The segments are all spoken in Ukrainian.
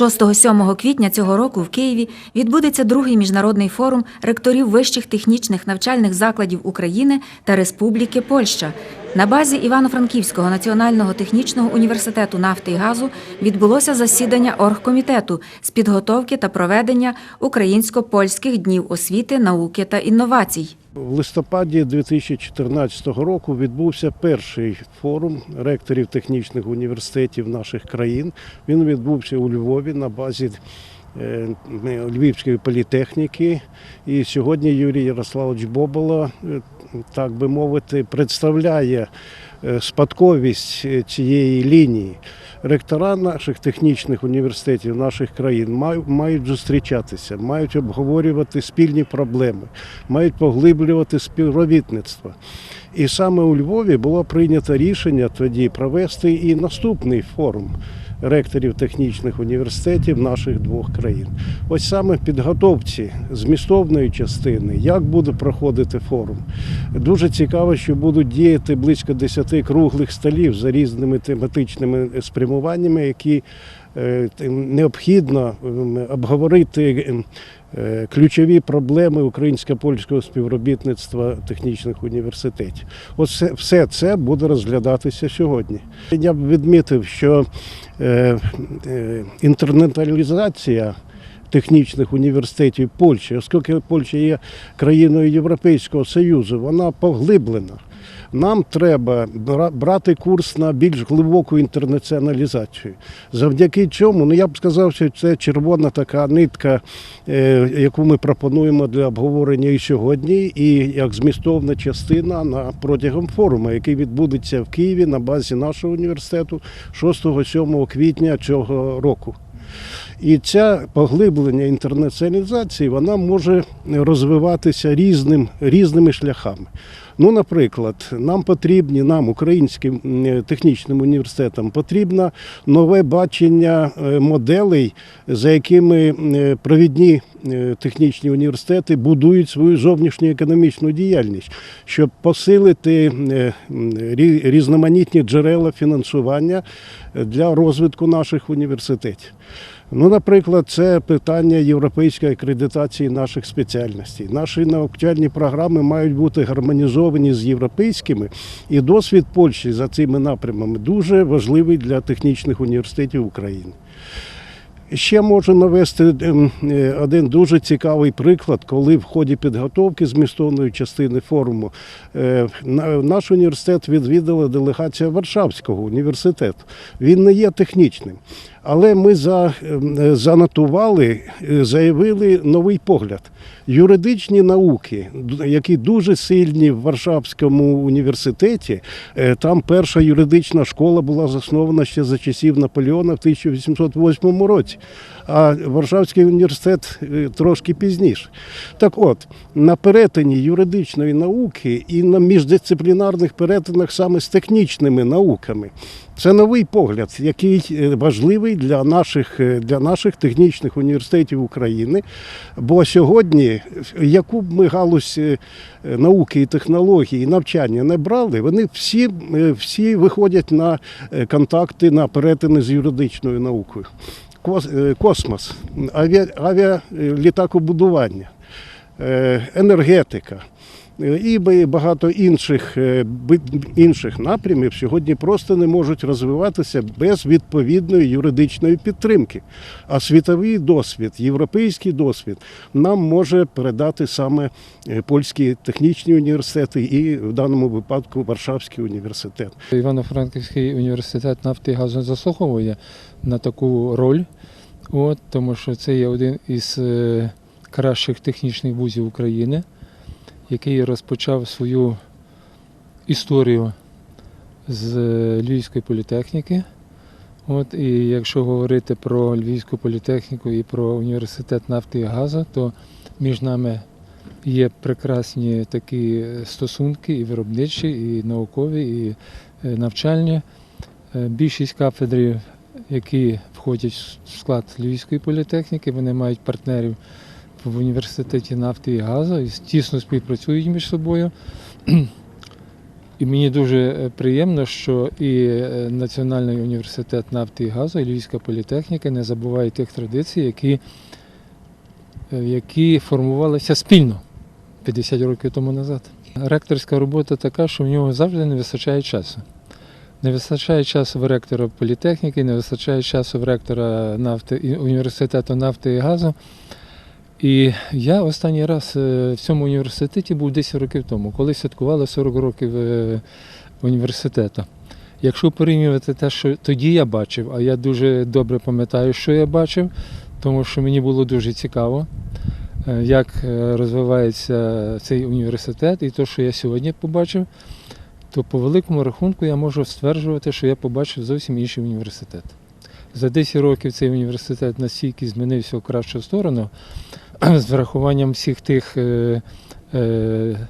6-7 квітня цього року в Києві відбудеться другий міжнародний форум ректорів вищих технічних навчальних закладів України та Республіки Польща. На базі Івано-Франківського національного технічного університету нафти і газу відбулося засідання оргкомітету з підготовки та проведення українсько-польських днів освіти, науки та інновацій. В листопаді 2014 року відбувся перший форум ректорів технічних університетів наших країн. Він відбувся у Львові на базі Львівської політехніки. І сьогодні Юрій Ярославович Бобола, е, так би мовити, представляє е, спадковість е, цієї лінії. Ректора наших технічних університетів наших країн мають зустрічатися, мають обговорювати спільні проблеми, мають поглиблювати співробітництво. І саме у Львові було прийнято рішення тоді провести і наступний форум ректорів технічних університетів наших двох країн. Ось саме підготовці змістовної частини, як буде проходити форум. Дуже цікаво, що будуть діяти близько 10 круглих столів за різними тематичними спрямуваннями, які е, необхідно ем, обговорити ем, ключові проблеми українсько-польського співробітництва технічних університетів. Ось все, це буде розглядатися сьогодні. Я б відмітив, що е, е, інтернаціоналізація технічних університетів Польщі, оскільки Польща є країною Європейського Союзу, вона поглиблена. Нам треба брати курс на більш глибоку інтернаціоналізацію. Завдяки чому, ну я б сказав, що це червона така нитка, е, яку ми пропонуємо для обговорення і сьогодні, і як змістовна частина на протягом форуму, який відбудеться в Києві на базі нашого університету 6-7 квітня цього року. І ця поглиблення інтернаціоналізації вона може розвиватися різним, різними шляхами. Ну, наприклад, нам потрібні, нам, українським технічним університетам, потрібно нове бачення е, моделей, за якими е, провідні е, технічні університети будують свою зовнішню економічну діяльність, щоб посилити е, різноманітні джерела фінансування для розвитку наших університетів. Ну, наприклад, це питання європейської акредитації наших спеціальностей. Наші навчальні програми мають бути гармонізовані з європейськими, і досвід Польщі за цими напрямами дуже важливий для технічних університетів України. Ще можу навести ем, е, один дуже цікавий приклад, коли в ході підготовки змістовної частини форуму е, наш університет відвідала делегація Варшавського університету. Він не є технічним, але ми за, ем, занотували, е, заявили новий погляд. Юридичні науки, які дуже сильні в Варшавському університеті, е, там перша юридична школа була заснована ще за часів Наполеона в 1808 році, а Варшавський університет е, трошки пізніше. Так от, на перетині юридичної науки і на міждисциплінарних перетинах саме з технічними науками. Це новий погляд, який е, важливий для наших, е, для наших технічних університетів України. Бо сьогодні, яку б ми галузь е, науки і технології, і навчання не брали, вони всі, е, всі виходять на е, контакти, на перетини з юридичною наукою. Е, Космос, авіалітакобудування, е, енергетика. І багато інших, е, інших напрямів сьогодні просто не можуть розвиватися без відповідної юридичної підтримки. А світовий досвід, європейський досвід нам може передати саме е, польські технічні університети і в даному випадку Варшавський університет. Івано-Франківський університет нафти газу заслуговує на таку роль, от, тому що це є один із е, кращих технічних вузів України, який розпочав свою історію з е, Львівської політехніки. От, і якщо говорити про Львівську політехніку і про університет нафти і газу, то між нами є прекрасні такі стосунки і виробничі, і наукові, і е, навчальні. Е, Більшість кафедрів, які входять в склад Львівської політехніки, вони мають партнерів в університеті нафти і газу і тісно співпрацюють між собою. І мені дуже е, приємно, що і е, Національний університет нафти і газу, і Львівська політехніка не забувають тих традицій, які, е, які формувалися спільно 50 років тому назад. Ректорська робота така, що в нього завжди не вистачає часу. Не вистачає часу в ректора політехніки, не вистачає часу в ректора нафти, університету нафти і газу. І я останній раз е, в цьому університеті був 10 років тому, коли святкували 40 років е, університету. Якщо порівнювати те, що тоді я бачив, а я дуже добре пам'ятаю, що я бачив, тому що мені було дуже цікаво, е, як розвивається цей університет, і те, що я сьогодні побачив, то по великому рахунку я можу стверджувати, що я побачив зовсім інший університет. За 10 років цей університет настільки змінився в кращу сторону, з врахуванням всіх тих е, е,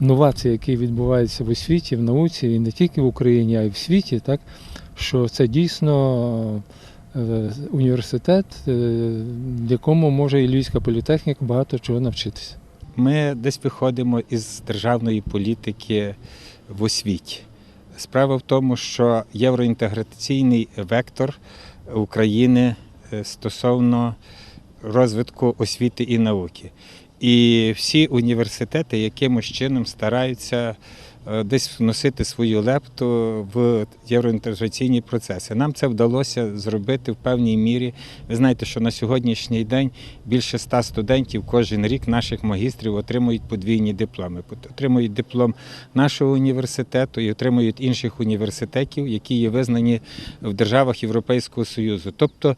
новацій, які відбуваються в освіті, в науці, і не тільки в Україні, а й в світі, так, що це дійсно е, університет, в якому може і Львівська політехніка багато чого навчитися. Ми десь виходимо із державної політики в освіті. Справа в тому, що євроінтеграційний вектор України е, стосовно розвитку освіти і науки. І всі університети якимось чином стараються десь вносити свою лепту в євроінтеграційні процеси. Нам це вдалося зробити в певній мірі. Ви знаєте, що на сьогоднішній день більше ста студентів кожен рік наших магістрів отримують подвійні дипломи. Отримують диплом нашого університету і отримують інших університетів, які є визнані в державах Європейського Союзу. Тобто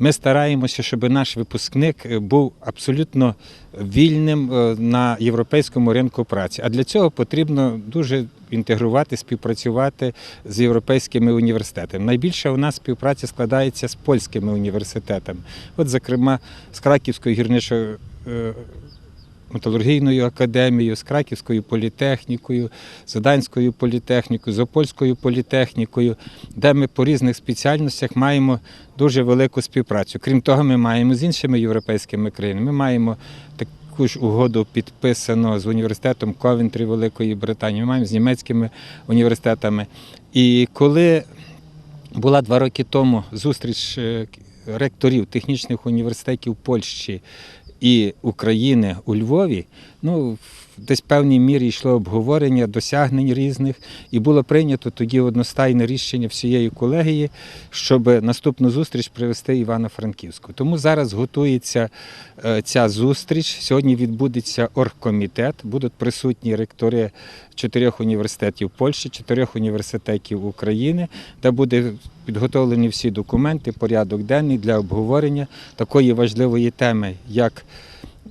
ми стараємося, щоб наш випускник е, був абсолютно вільним е, на європейському ринку праці. А для цього потрібно дуже інтегрувати, співпрацювати з європейськими університетами. Найбільше у нас співпраця складається з польськими університетами. От, зокрема, з Краківською гірничою. Металургійною академією, з Краківською політехнікою, з Гданською політехнікою, з Опольською політехнікою, де ми по різних спеціальностях маємо дуже велику співпрацю. Крім того, ми маємо з іншими європейськими країнами. Ми маємо таку ж угоду підписано з університетом Ковентрі Великої Британії. Ми маємо з німецькими університетами. І коли була два роки тому зустріч е, ректорів технічних університетів Польщі і України у Львові, ну в певній мірі йшло обговорення досягнень різних, і було прийнято тоді одностайне рішення всієї колегії, щоб наступну зустріч привести Івано-Франківську. Тому зараз готується е, ця зустріч. Сьогодні відбудеться оргкомітет, будуть присутні ректори чотирьох університетів Польщі, чотирьох університетів України, де буде підготовлені всі документи, порядок денний для обговорення такої важливої теми, як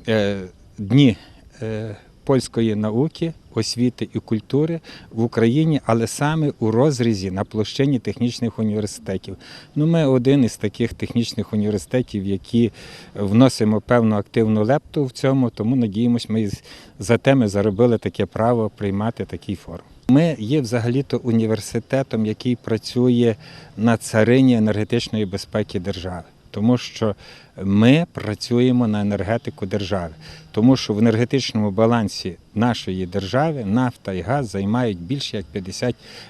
е, дні е, польської науки, освіти і культури в Україні, але саме у розрізі на площині технічних університетів. Ну, ми один із таких технічних університетів, які вносимо певну активну лепту в цьому, тому надіємось, ми за те заробили таке право приймати такий форум. Ми є взагалі-то університетом, який працює на царині енергетичної безпеки держави. Тому що ми працюємо на енергетику держави, тому що в енергетичному балансі нашої держави нафта і газ займають більше як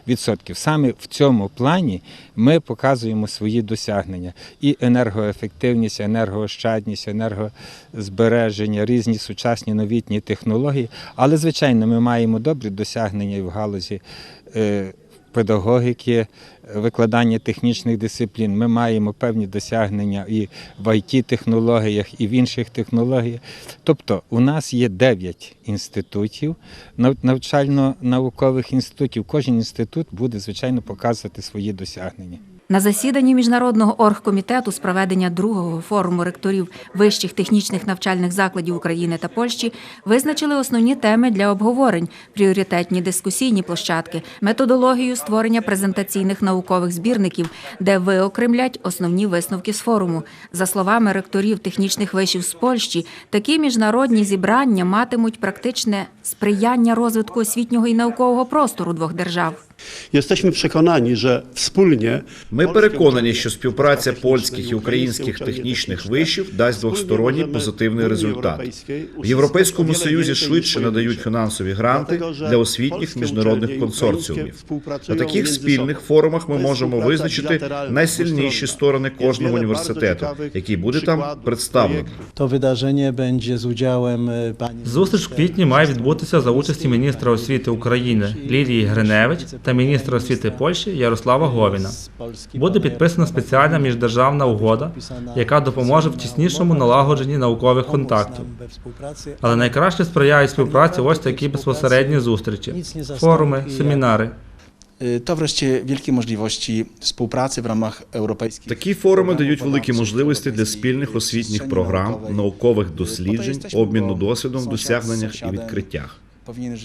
50%. Саме в цьому плані ми показуємо свої досягнення: і енергоефективність, енергоощадність, енергозбереження, різні сучасні новітні технології. Але, звичайно, ми маємо добрі досягнення і в галузі. Е, Педагогіки, викладання технічних дисциплін. Ми маємо певні досягнення і в IT-технологіях, і в інших технологіях. Тобто, у нас є 9 інститутів, нав- навчально-наукових інститутів. Кожен інститут буде, звичайно, показувати свої досягнення. На засіданні міжнародного оргкомітету з проведення другого форуму ректорів вищих технічних навчальних закладів України та Польщі визначили основні теми для обговорень, пріоритетні дискусійні площадки, методологію створення презентаційних наукових збірників, де виокремлять основні висновки з форуму. За словами ректорів технічних вишів з Польщі, такі міжнародні зібрання матимуть практичне сприяння розвитку освітнього і наукового простору двох держав. Jesteśmy przekonani, że wspólnie Ми переконані, що співпраця польських і українських технічних вишів дасть двосторонній позитивний результат. В Європейському Союзі швидше надають фінансові гранти для освітніх міжнародних консорціумів. На таких спільних форумах ми можемо визначити найсильніші сторони кожного університету, який буде там представлений. To wydarzenie będzie z udziałem e, Зустріч в квітні має відбутися за участі міністра освіти України Лілії Гриневич та міністра освіти Польщі Ярослава Говіна. Буде підписана спеціальна міждержавна угода, яка допоможе в тіснішому налагодженні наукових контактів. Але найкраще сприяють співпраці ось такі безпосередні зустрічі, форуми, семінари. Y, To wreszcie wielkie możliwości współpracy w ramach europejskich. Такі форуми дають великі можливості для спільних освітніх програм, наукових досліджень, обміну досвідом в досягненнях і відкриттях.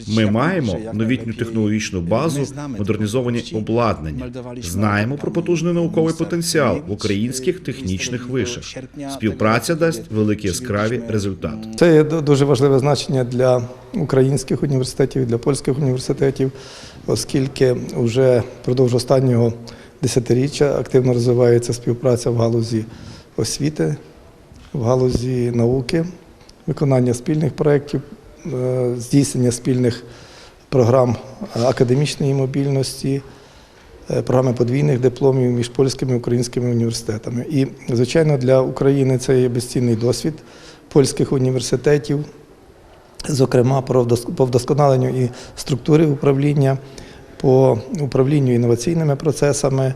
Ми маємо новітню технологічну базу, модернізовані обладнання. Знаємо про потужний науковий потенціал в українських технічних вишах. Співпраця дасть великі яскраві результати. Це є дуже важливе значення для українських університетів і для польських університетів, оскільки вже впродовж останнього десятиріччя активно розвивається співпраця в галузі освіти, в галузі науки, виконання спільних проєктів, е, здійснення спільних програм е, академічної мобільності, е, програми подвійних дипломів між польськими і українськими університетами. І, звичайно, для України це є безцінний досвід польських університетів, зокрема по вдосконаленню і структури управління, по управлінню інноваційними процесами,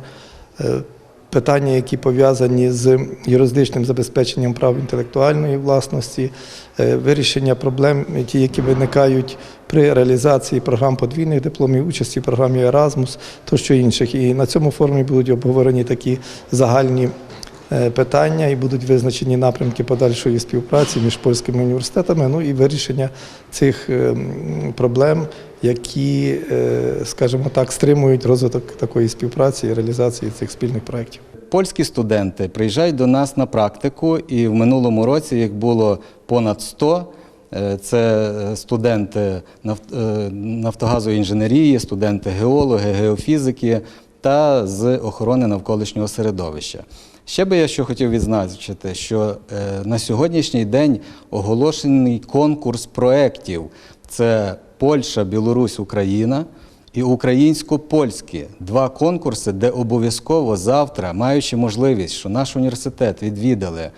е, питання, які пов'язані з юридичним забезпеченням прав інтелектуальної власності, е, вирішення проблем, ті, які виникають при реалізації програм подвійних дипломів, участі в програмі Erasmus, тощо інших. І на цьому форумі будуть обговорені такі загальні е, питання і будуть визначені напрямки подальшої співпраці між польськими університетами, ну і вирішення цих е, проблем, які, е, скажімо так, стримують розвиток такої співпраці і реалізації цих спільних проєктів. Польські студенти приїжджають до нас на практику, і в минулому році їх було понад 100. Е, Це студенти е, нафтогазової інженерії, студенти геологи, геофізики та з охорони навколишнього середовища. Ще би я що хотів відзначити, що на сьогоднішній день оголошений конкурс проєктів. Це Польща, Білорусь, Україна і українсько-польські два конкурси, де обов'язково завтра, маючи можливість, що наш університет відвідали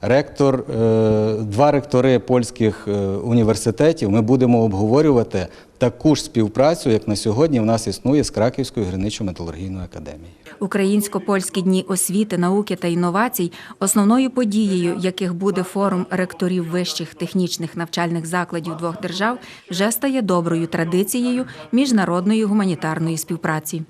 ректор, е, два ректори польських е, університетів, ми будемо обговорювати таку ж співпрацю, як на сьогодні в нас існує з Краківською гірничо-металургійною академією. Українсько-польські дні освіти, науки та інновацій, основною подією яких буде форум ректорів вищих технічних навчальних закладів двох держав, вже стає доброю традицією міжнародної гуманітарної співпраці.